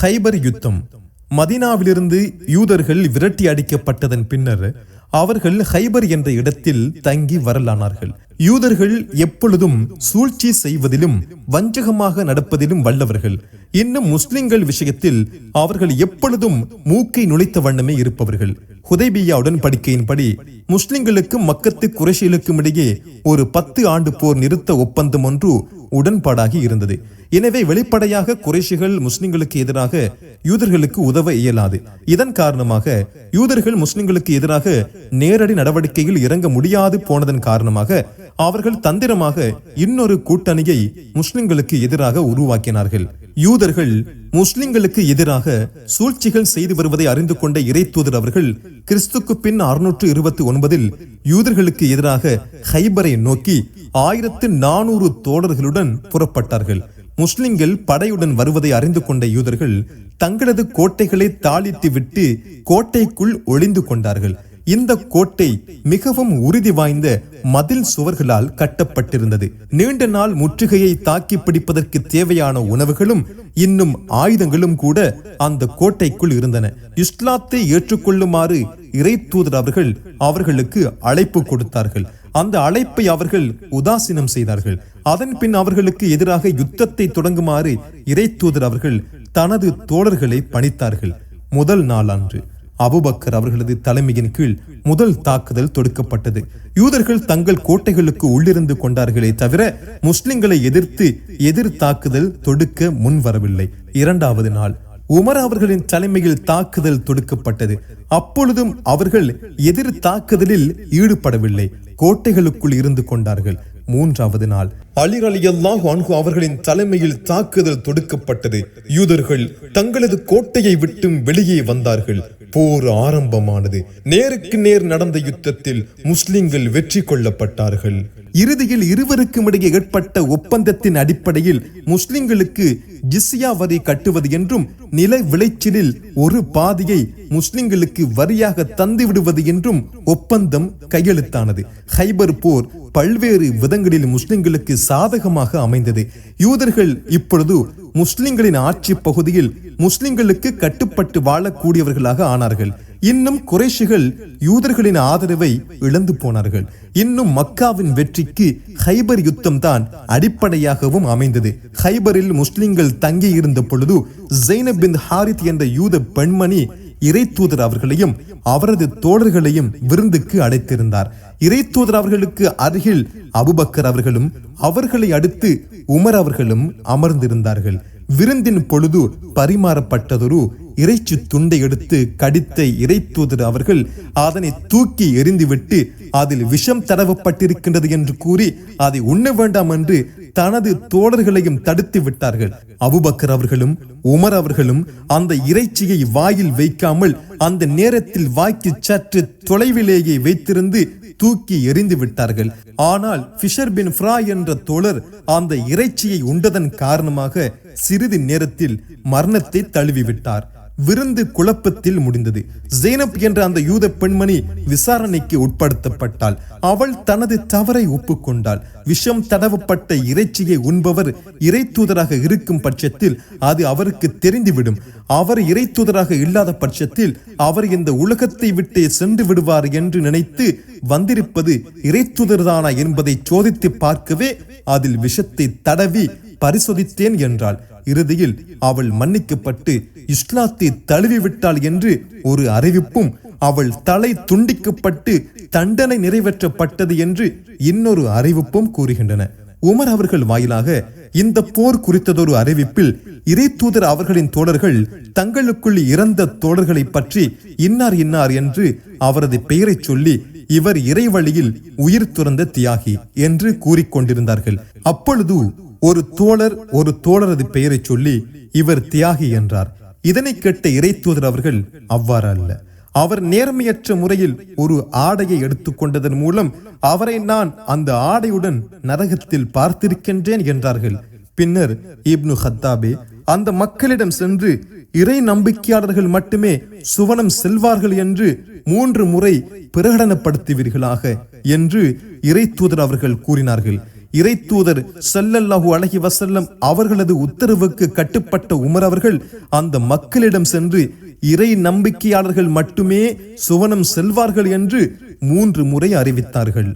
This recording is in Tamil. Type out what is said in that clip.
ஹைபர் யுத்தம். மதினாவிலிருந்து யூதர்கள் விரட்டி அடிக்கப்பட்டதன் பின்னர் அவர்கள் ஹைபர் என்ற இடத்தில் தங்கி வரலானார்கள். யூதர்கள் எப்பொழுதும் சூழ்ச்சி செய்வதிலும் வஞ்சகமாக நடப்பதிலும் வல்லவர்கள். இன்னும் முஸ்லிம்கள் விஷயத்தில் அவர்கள் எப்பொழுதும் மூக்கை நுழைத்த வண்ணமே இருப்பவர்கள். ஹுதைபியா உடன்படிக்கையின்படி முஸ்லிம்களுக்கும் மக்கத்து குறைஷிகளுக்கும் இடையே ஒரு பத்து ஆண்டு போர் நிறுத்த ஒப்பந்தம் ஒன்று உடன்பாடாகி இருந்தது. எனவே வெளிப்படையாக குறைஷிகள் முஸ்லிம்களுக்கு எதிராக யூதர்களுக்கு உதவ இயலாது. இதன் காரணமாக யூதர்கள் முஸ்லிம்களுக்கு எதிராக நேரடி நடவடிக்கையில் இறங்க முடியாது போனதன் காரணமாக அவர்கள் தந்திரமாக இன்னொரு கூட்டணியை முஸ்லிம்களுக்கு எதிராக உருவாக்கினார்கள். யூதர்கள் முஸ்லிம்களுக்கு எதிராக சூழ்ச்சிகள் செய்து வருவதை அறிந்து கொண்ட இறை தூதர் அவர்கள் கிறிஸ்துக்கு பின் அறுநூற்று இருபத்தி ஒன்பதில் யூதர்களுக்கு எதிராக ஹைபரை நோக்கி ஆயிரத்து நானூறு தோழர்களுடன் புறப்பட்டார்கள். முஸ்லிம்கள் படையுடன் வருவதை அறிந்து கொண்ட யூதர்கள் தங்களது கோட்டைகளை தாளித்து விட்டு கோட்டைக்குள் ஒளிந்து கொண்டார்கள். இந்த கோட்டை மிகவும் உறுதி வாய்ந்த மதில் சுவர்களால் கட்டப்பட்டிருந்தது. நீண்ட நாள் முற்றுகையை தாக்கி பிடிப்பதற்கு தேவையான உணவுகளும் இன்னும் ஆயுதங்களும் கூட அந்த கோட்டைக்குள் இருந்தன. இஸ்லாத்தை ஏற்றுக்கொள்ளுமாறு இறை தூதர் அவர்கள் அவர்களுக்கு அழைப்பு கொடுத்தார்கள். அந்த அழைப்பை அவர்கள் உதாசீனம் செய்தார்கள். அதன் பின் அவர்களுக்கு எதிராக யுத்தத்தை தொடங்குமாறு இறை தூதர் அவர்கள் தனது தோழர்களை பணித்தார்கள். முதல் நாளன்று அபுபக்கர் அவர்களது தலைமையின் கீழ் முதல் தாக்குதல் தொடுக்கப்பட்டது. யூதர்கள் தங்கள் கோட்டைகளுக்கு உள்ளிருந்து கொண்டார்களே தவிர முஸ்லிம்களை எதிர்த்து எதிர் தாக்குதல் தொடுக்க முன் வரவில்லை இரண்டாவது நாள் உமர் அவர்களின் தலைமையில் தாக்குதல் தொடுக்கப்பட்டது. அப்பொழுதும் அவர்கள் எதிர் தாக்குதலில் ஈடுபடவில்லை. கோட்டைகளுக்குள் இருந்து கொண்டார்கள். மூன்றாவது நாள். அலி அலி அல்லாஹ் அன்ஹு அவர்களின் தலைமையில் தாக்குதல் தொடுக்கப்பட்டது. யூதர்கள் தங்களது கோட்டையை விட்டும் வெளியே வந்தார்கள். போர் ஆரம்பமானது. நேருக்கு நேர் நடந்த யுத்தத்தில் முஸ்லிம்கள் வெற்றி கொள்ளப்பட்டார்கள். இறுதியில் இருவருக்கும் இடையே ஏற்பட்ட ஒப்பந்தத்தின் அடிப்படையில் முஸ்லிம்களுக்கு ஜிஸ்யா வரி கட்டுவது என்றும் நில விளைச்சலில் ஒரு பாதியை முஸ்லிம்களுக்கு வரியாக தந்து விடுவது என்றும் ஒப்பந்தம் கையெழுத்தானது. ஹைபர் போர் பல்வேறு விதங்களில் முஸ்லிம்களுக்கு சாதகமாக அமைந்தது. யூதர்கள் இப்பொழுது முஸ்லிம்களின் ஆட்சி பகுதியில் முஸ்லிம்களுக்கு கட்டுப்பட்டு வாழக்கூடியவர்களாக ஆனார்கள். இன்னும் குறைஷிகள் யூதர்களின் ஆதரவை இழந்து போனார்கள். இன்னும் மக்காவின் வெற்றிக்கு ஹைபர் யுத்தம் தான் அடிப்படையாகவும் அமைந்தது. ஹைபரில் முஸ்லிம்கள் தங்கி இருந்த பொழுது ஜெய்னப் பின் ஹாரித் என்ற யூத பெண்மணி இறை தூதர் அவர்களையும் அவரது தோழர்களையும் விருந்துக்கு அழைத்திருந்தார். இறைத்தூதர் அவர்களுக்கு அருகில் அபுபக்கர் அவர்களும் அவர்களை அடுத்து உமர் அவர்களும் அமர்ந்திருந்தார்கள். விருந்தின் பொழுது பரிமாறப்பட்டதொரு இறைச்சி துண்டை எடுத்து கடித்த இறைத்தூதர் அவர்கள் அதனை தூக்கி எறிந்துவிட்டு அதில் விஷம் தடவப்பட்டிருக்கின்றது என்று கூறி அதை உண்ண வேண்டாம் என்று தனது தோழர்களையும் தடுத்து விட்டார்கள். அபுபக்கர் அவர்களும் உமர் அவர்களும் அந்த இறைச்சியை வாயில் வைக்காமல் அந்த நேரத்தில் வாய்க்கு சற்று தொலைவிலேயே வைத்திருந்து தூக்கி எறிந்து விட்டார்கள். ஆனால் பிஷர் பின் ஃப்ரா என்ற தோழர் அந்த இறைச்சியை உண்டதன் காரணமாக சிறிது நேரத்தில் மரணத்தை தழுவிவிட்டார். விருந்து குழப்பத்தில் முடிந்தது. ஜெய்னப் என்ற அந்த யூத பெண்மணி விசாரணைக்கு உட்படுத்தப்பட்டாள். அவள் தனது தவறை ஒப்புக்கொண்டாள். விஷம் தடவப்பட்ட இறைச்சியை உண்பவர் இறை தூதராக இருக்கும் பட்சத்தில் அது அவருக்கு தெரிந்துவிடும். அவர் இறை தூதராக இல்லாத பட்சத்தில் அவர் இந்த உலகத்தை விட்டே சென்று விடுவார் என்று நினைத்து வந்திருப்பது இறை தூதர்தானா என்பதை சோதித்து பார்க்கவே அதில் விஷத்தை தடவி பரிசோதித்தேன் என்றாள். இறுதியில் அவள் மன்னிக்கப்பட்டு இஸ்லாத்தை தழுவி விட்டாள் என்று ஒரு அறிவிப்பும் அவள் தலை துண்டிக்கப்பட்டு தண்டனை நிறைவேற்றப்பட்டது என்று இன்னொரு அறிவிப்பும் கூறுகின்றன. உமர் அவர்கள் வாயிலாக இந்த போர் குறித்ததொரு அறிவிப்பில் இறை தூதர் அவர்களின் தோழர்கள் தங்களுக்குள் இறந்த தோழர்களை பற்றி இன்னார் இன்னார் என்று அவரது பெயரை சொல்லி இவர் இறை வழியில் உயிர் துறந்த தியாகி என்று கூறிக்கொண்டிருந்தார்கள். அப்பொழுது ஒரு தோழர் ஒரு தோழரது பெயரை சொல்லி இவர் தியாகி என்றார். இதனை கேட்ட இறைத்தூதர் அவர்கள் அவ்வாறு அல்ல. அவர் நேர்மையற்ற முறையில் ஒரு ஆடையை எடுத்துக்கொண்டதன் மூலம் அவரை நான் அந்த ஆடையுடன் நரகத்தில் பார்த்திருக்கின்றேன் என்றார்கள். பின்னர் இப்னு ஹத்தாபே அந்த மக்களிடம் சென்று இறை நம்பிக்கையாளர்கள் மட்டுமே சுவனம் செல்வார்கள் என்று மூன்று முறை பிரகடனப்படுத்துவீர்களாக என்று இறை தூதர் அவர்கள் கூறினார்கள். இறை தூதர் சல்லல்லாஹு அலைஹி வசல்லம் அவர்களது உத்தரவுக்கு கட்டுப்பட்ட உமர் அவர்கள் அந்த மக்களிடம் சென்று இறை நம்பிக்கையாளர்கள் மட்டுமே சுவனம் செல்வார்கள் என்று மூன்று முறை அறிவித்தார்கள்.